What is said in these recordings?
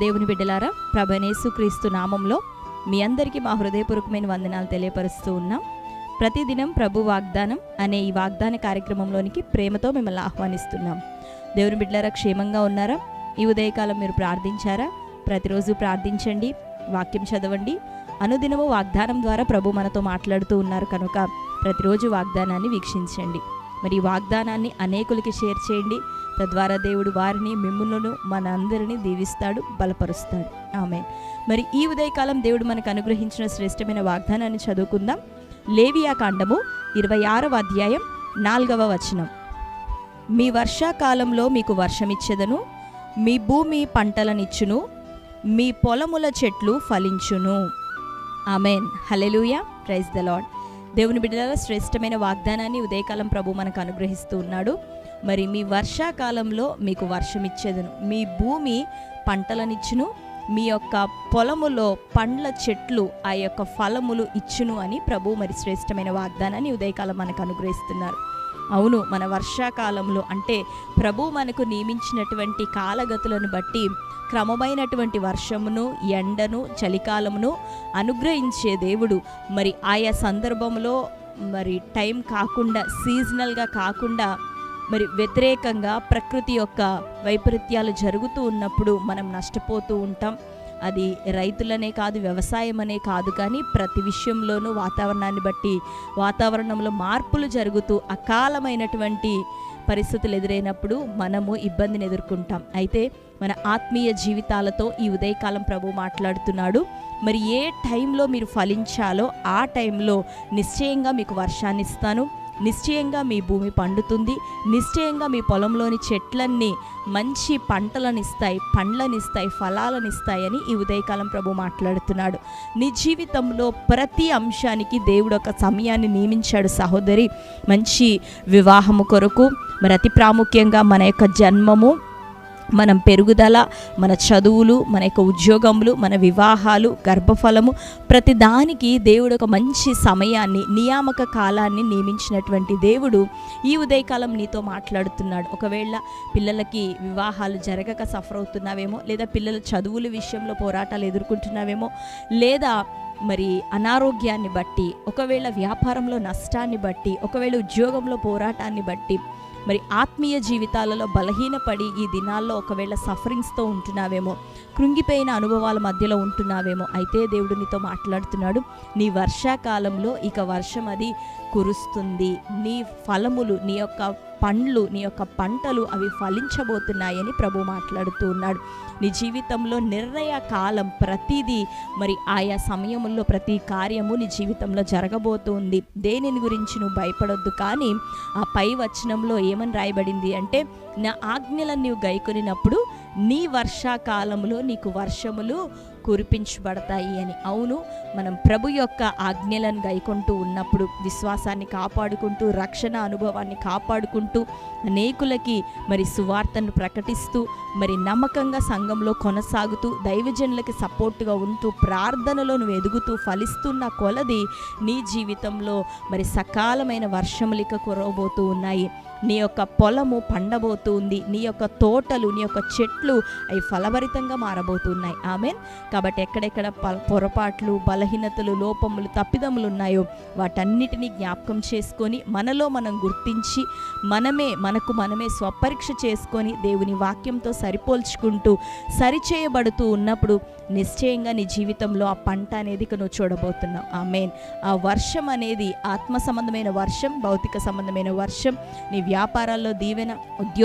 దేవుని బిడ్డలారా ప్రభనేసు క్రీస్తు నామంలో మీ అందరికీ మా హృదయపూర్వకమైన వందనాలు తెలియపరుస్తూ ఉన్నాం. ప్రతిదినం ప్రభు వాగ్దానం అనే ఈ వాగ్దాన కార్యక్రమంలోనికి ప్రేమతో మిమ్మల్ని ఆహ్వానిస్తున్నాం. దేవుని బిడ్డలారా క్షేమంగా ఉన్నారా? ఈ ఉదయకాలం మీరు ప్రార్థించారా? ప్రతిరోజు ప్రార్థించండి వాక్యం చదవండి. అనుదినము వాగ్దానం ద్వారా ప్రభు మనతో మాట్లాడుతూ ఉన్నారు. కనుక ప్రతిరోజు వాగ్దానాన్ని వీక్షించండి. మరి వాగ్దానాన్ని అనేకులకి షేర్ చేయండి. తద్వారా దేవుడు వారిని మిమ్మల్ని మన అందరినీ దీవిస్తాడు బలపరుస్తాడు. ఆమె మరి ఈ ఉదయకాలం దేవుడు మనకు అనుగ్రహించిన శ్రేష్టమైన వాగ్దానాన్ని చదువుకుందాం. లేవియా కాండము ఇరవై ఆరవ అధ్యాయం నాలుగవ వచనం. మీ వర్షాకాలంలో మీకు వర్షమిచ్చెదను మీ భూమి పంటలనిచ్చును మీ పొలముల చెట్లు ఫలించును. Amen. Hallelujah praise the Lord దేవుని బిడ్డల శ్రేష్టమైన వాగ్దానాన్ని ఉదయకాలం ప్రభు మనకు అనుగ్రహిస్తూ ఉన్నాడు. మరి మీ వర్షాకాలంలో మీకు వర్షం ఇచ్చేదను మీ భూమి పంటలనిచ్చును. మీ యొక్క పొలములో పండ్ల చెట్లు ఆ యొక్క ఫలములు ఇచ్చును అని ప్రభు మరి శ్రేష్టమైన వాగ్దానాన్ని ఉదయకాలం మనకు అనుగ్రహిస్తున్నారు. అవును మన వర్షాకాలంలో అంటే ప్రభు మనకు నియమించినటువంటి కాలగతులను బట్టి క్రమమైనటువంటి వర్షమును ఎండను చలికాలమును అనుగ్రహించే దేవుడు. మరి ఆయా సందర్భంలో మరి టైం కాకుండా సీజనల్గా కాకుండా మరి వ్యతిరేకంగా ప్రకృతి యొక్క వైపరీత్యాలు జరుగుతూ ఉన్నప్పుడు మనం నష్టపోతూ ఉంటాం. అది రైతులనే కాదు వ్యవసాయం అనే కాదు కానీ ప్రతి విషయంలోనూ వాతావరణాన్ని బట్టి వాతావరణంలో మార్పులు జరుగుతూ అకాలమైనటువంటి పరిస్థితులు ఎదురైనప్పుడు మనము ఇబ్బందిని ఎదుర్కొంటాం. అయితే మన ఆత్మీయ జీవితాలతో ఈ ఉదయకాలం ప్రభు మాట్లాడుతున్నాడు. మరి ఏ టైంలో మీరు ఫలించాలో ఆ టైంలో నిశ్చయంగా మీకు వర్షాన్ని ఇస్తాను. నిశ్చయంగా మీ భూమి పండుతుంది. నిశ్చయంగా మీ పొలంలోని చెట్లన్నీ మంచి పంటలను ఇస్తాయి పండ్లను ఫలాలను ఇస్తాయని ఈ ఉదయకాలం ప్రభు మాట్లాడుతున్నాడు. నీ జీవితంలో ప్రతి అంశానికి దేవుడు ఒక సమయాన్ని నియమించాడు సహోదరి. మంచి వివాహము కొరకు మరి అతి ప్రాముఖ్యంగా మన యొక్క జన్మము మనం పెరుగుదల మన చదువులు మన యొక్క ఉద్యోగములు మన వివాహాలు గర్భఫలము ప్రతి దానికి దేవుడు ఒక మంచి సమయాన్ని నియామక కాలాన్ని నియమించినటువంటి దేవుడు ఈ ఉదయకాలం నీతో మాట్లాడుతున్నాడు. ఒకవేళ పిల్లలకి వివాహాలు జరగక సఫర్ అవుతున్నావేమో లేదా పిల్లల చదువుల విషయంలో పోరాటాలు ఎదుర్కొంటున్నావేమో లేదా మరి అనారోగ్యాన్ని బట్టి ఒకవేళ వ్యాపారంలో నష్టాన్ని బట్టి ఒకవేళ ఉద్యోగంలో పోరాటాన్ని బట్టి మరి ఆత్మీయ జీవితాలలో బలహీనపడి ఈ దినాల్లో ఒకవేళ సఫరింగ్స్తో ఉంటున్నావేమో కృంగిపోయిన అనుభవాల మధ్యలో ఉంటున్నావేమో అయితే దేవుడు నీతో మాట్లాడుతున్నాడు. నీ వర్షాకాలంలో ఇక వర్షం అది కురుస్తుంది. నీ ఫలములు నీ యొక్క పండ్లు నీ యొక్క పంటలు అవి ఫలించబోతున్నాయని ప్రభు మాట్లాడుతూ ఉన్నాడు. నీ జీవితంలో నిర్ణయ కాలం ప్రతిదీ మరి ఆయా సమయంలో ప్రతి కార్యము నీ జీవితంలో జరగబోతుంది దేనిని గురించి నువ్వు భయపడొద్దు కానీ ఆ పై వచనంలో ఏమని రాయబడింది అంటే నా ఆజ్ఞలను నీవు గైకొనినప్పుడు నీ వర్షాకాలంలో నీకు వర్షములు కురిపించబడతాయి అని. అవును మనం ప్రభు యొక్క ఆజ్ఞలను గైకొంటూ ఉన్నప్పుడు విశ్వాసాన్ని కాపాడుకుంటూ రక్షణ అనుభవాన్ని కాపాడుకుంటూ అనేకులకి మరి సువార్తను ప్రకటిస్తూ మరి నమ్మకంగా సంఘంలో కొనసాగుతూ దైవజనులకి సపోర్టుగా ఉంటూ ప్రార్థనలో నువ్వు ఎదుగుతూ ఫలిస్తున్న కొలది నీ జీవితంలో మరి సకాలమైన వర్షములిక కురవబోతూ ఉన్నాయి. నీ యొక్క పొలము ఉంది నీ యొక్క తోటలు నీ యొక్క చెట్లు అవి ఫలభరితంగా మారబోతున్నాయి. ఆమెన్. కాబట్టి ఎక్కడెక్కడ ప- పొరపాట్లు బలహీనతలు లోపములు తప్పిదములు ఉన్నాయో వాటన్నిటినీ జ్ఞాపకం చేసుకొని మనలో మనం గుర్తించి మనమే మనకు మనమే స్వపరీక్ష చేసుకొని దేవుని వాక్యంతో సరిపోల్చుకుంటూ సరిచేయబడుతూ ఉన్నప్పుడు నిశ్చయంగా నీ జీవితంలో ఆ పంట అనేది ఇక నువ్వు చూడబోతున్నావు. ఆ మెయిన్ ఆ వర్షం అనేది ఆత్మ సంబంధమైన వర్షం భౌతిక సంబంధమైన వర్షం. నీ వ్యాపారాల్లో దీవెన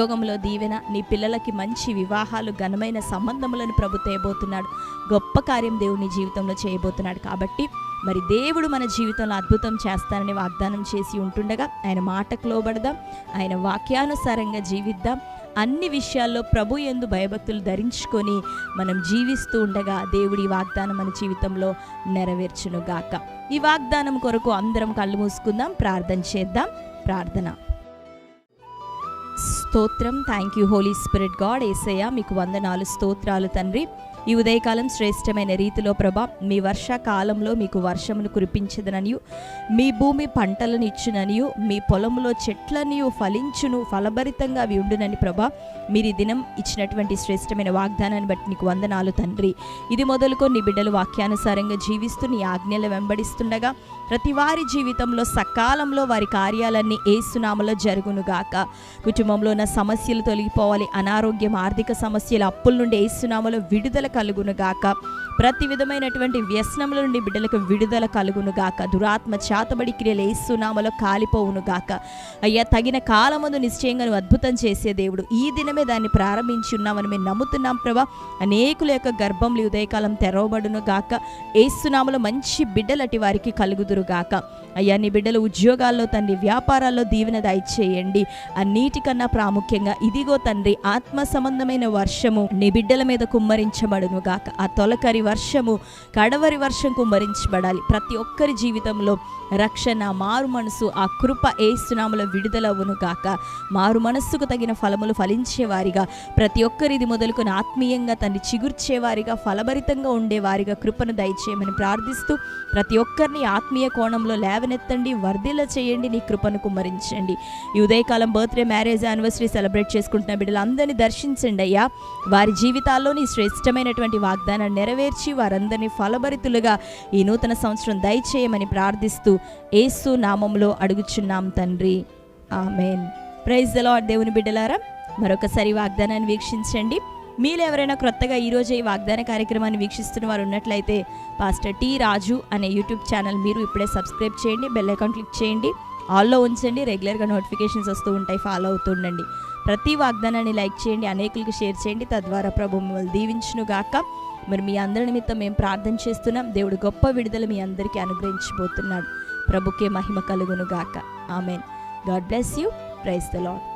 ఉద్యోగంలో దీవెన నీ పిల్లలకి మంచి వివాహాలు ఘనమైన సంబంధములను ప్రభు తేయబోతున్నాడు. గొప్ప కార్యం దేవుడు నీ జీవితంలో చేయబోతున్నాడు కాబట్టి మరి దేవుడు మన జీవితంలో అద్భుతం చేస్తానని వాగ్దానం చేసి ఉంటుండగా ఆయన మాటకు లోబడదాం ఆయన వాక్యానుసారంగా జీవిద్దాం. అన్ని విషయాల్లో ప్రభు ఎందు భయభక్తులు ధరించుకొని మనం జీవిస్తూ ఉండగా దేవుడి వాగ్దానం మన జీవితంలో నెరవేర్చును గాక ఈ వాగ్దానం కొరకు అందరం కళ్ళు మూసుకుందాం ప్రార్థన చేద్దాం ప్రార్థన. స్తోత్రం. Thank you Holy Spirit God Yesayya మీకు వందనాలు స్తోత్రాలు తండ్రి. ఈ ఉదయకాలం శ్రేష్టమైన రీతిలో ప్రభా మీ వర్షాకాలంలో మీకు వర్షమును కురిపించదననియు మీ భూమి పంటలను ఇచ్చుననియు మీ పొలంలో చెట్లనియు ఫలించును ఫలభరితంగా అవి ఉండునని ప్రభా మీరు ఈ దినం ఇచ్చినటువంటి శ్రేష్టమైన వాగ్దానాన్ని బట్టి నీకు వందనాలు తండ్రి. ఇది మొదలుకొని నీ బిడ్డలు వాక్యానుసారంగా జీవిస్తూ నీ ఆజ్ఞలు వెంబడిస్తుండగా ప్రతి వారి జీవితంలో సకాలంలో వారి కార్యాలన్నీ ఏసునామలో జరుగునుగాక కుటుంబంలో ఉన్న సమస్యలు తొలగిపోవాలి అనారోగ్యం ఆర్థిక సమస్యలు అప్పుల నుండి ఏసునామలో విడుదల కలుగునుగాక. ప్రతి విధమైనటువంటి వ్యసనముల నుండి బిడ్డలకు విడుదల కలుగునుగాక దురాత్మ చేతబడి క్రియలు ఏసునామలో కాలిపోవునుగాక అయ్యా తగిన కాలమందు నిశ్చయంగా నువ్వు అద్భుతం చేసే దేవుడు. ఈ దినమే దాన్ని ప్రారంభించి ఉన్నామని మేము నమ్ముతున్నాం ప్రభా. అనేకుల యొక్క గర్భంలో ఉదయకాలం తెరవబడును గాక. ఏసునామలో మంచి బిడ్డలటి వారికి కలుగుదురు గాక. అయ్యా నీ బిడ్డల ఉద్యోగాల్లో తండ్రి వ్యాపారాల్లో దీవెన దయచేయండి అన్నిటికన్నా ప్రాముఖ్యంగా ఇదిగో తండ్రి ఆత్మ సంబంధమైన వర్షము నీ బిడ్డల మీద కుమ్మరించబడును గాక. ఆ తొలకరి వర్షము కడవరి వర్షం కుమ్మరించబడాలి ప్రతి ఒక్కరి జీవితంలో రక్షణ మారు మనసు ఆ కృప ఏసునాముల విడుదలవును కాక మారు మనస్సుకు తగిన ఫలములు ఫలించేవారిగా ప్రతి ఒక్కరిది మొదలుకొని ఆత్మీయంగా తన్ని చిగుర్చేవారిగా ఫలభరితంగా ఉండేవారిగా కృపను దయచేయమని ప్రార్థిస్తూ ప్రతి ఒక్కరిని ఆత్మీయ కోణంలో లేవనెత్తండి వర్ధిల్ల చేయండి నీ కృపను కుమ్మరించండి. ఈ ఉదయకాలం బర్త్డే మ్యారేజ్ యానివర్సరీ సెలబ్రేట్ చేసుకుంటున్న బిడ్డలందరినీ దర్శించండి అయ్యా. వారి జీవితాల్లో నీ శ్రేష్టమైనటువంటి వాగ్దానాన్ని నెరవేర్చి వారందరినీ ఫలభరితులుగా ఈ నూతన సంవత్సరం దయచేయమని ప్రార్థిస్తూ ఏసు నామంలో అడుగుచున్నాం తండ్రి. ఆమెన్. ప్రైజ్ ద లార్డ్ దేవుని బిడ్డలారా. మరొకసారి వాగ్దానాన్ని వీక్షించండి. మీరు ఎవరైనా క్రొత్తగా ఈరోజు ఈ వాగ్దాన కార్యక్రమాన్ని వీక్షిస్తున్న వారు ఉన్నట్లయితే పాస్టర్ టి రాజు అనే యూట్యూబ్ ఛానల్ మీరు ఇప్పుడే సబ్స్క్రైబ్ చేయండి బెల్ అకౌంట్ క్లిక్ చేయండి ఆల్లో ఉంచండి రెగ్యులర్గా నోటిఫికేషన్స్ వస్తూ ఉంటాయి ఫాలో అవుతుండండి ప్రతి వాగ్దానాన్ని లైక్ చేయండి అనేకులకు షేర్ చేయండి. తద్వారా ప్రభు మిమ్మల్ని దీవించునుగాక. మరి మీ అందరి నిమిత్తం మేము ప్రార్థన చేస్తున్నాం. దేవుడు గొప్ప విడుదల మీ అందరికీ అనుగ్రహించబోతున్నాడు ప్రభుకే మహిమ కలుగును గాక amen. God bless you. Praise the Lord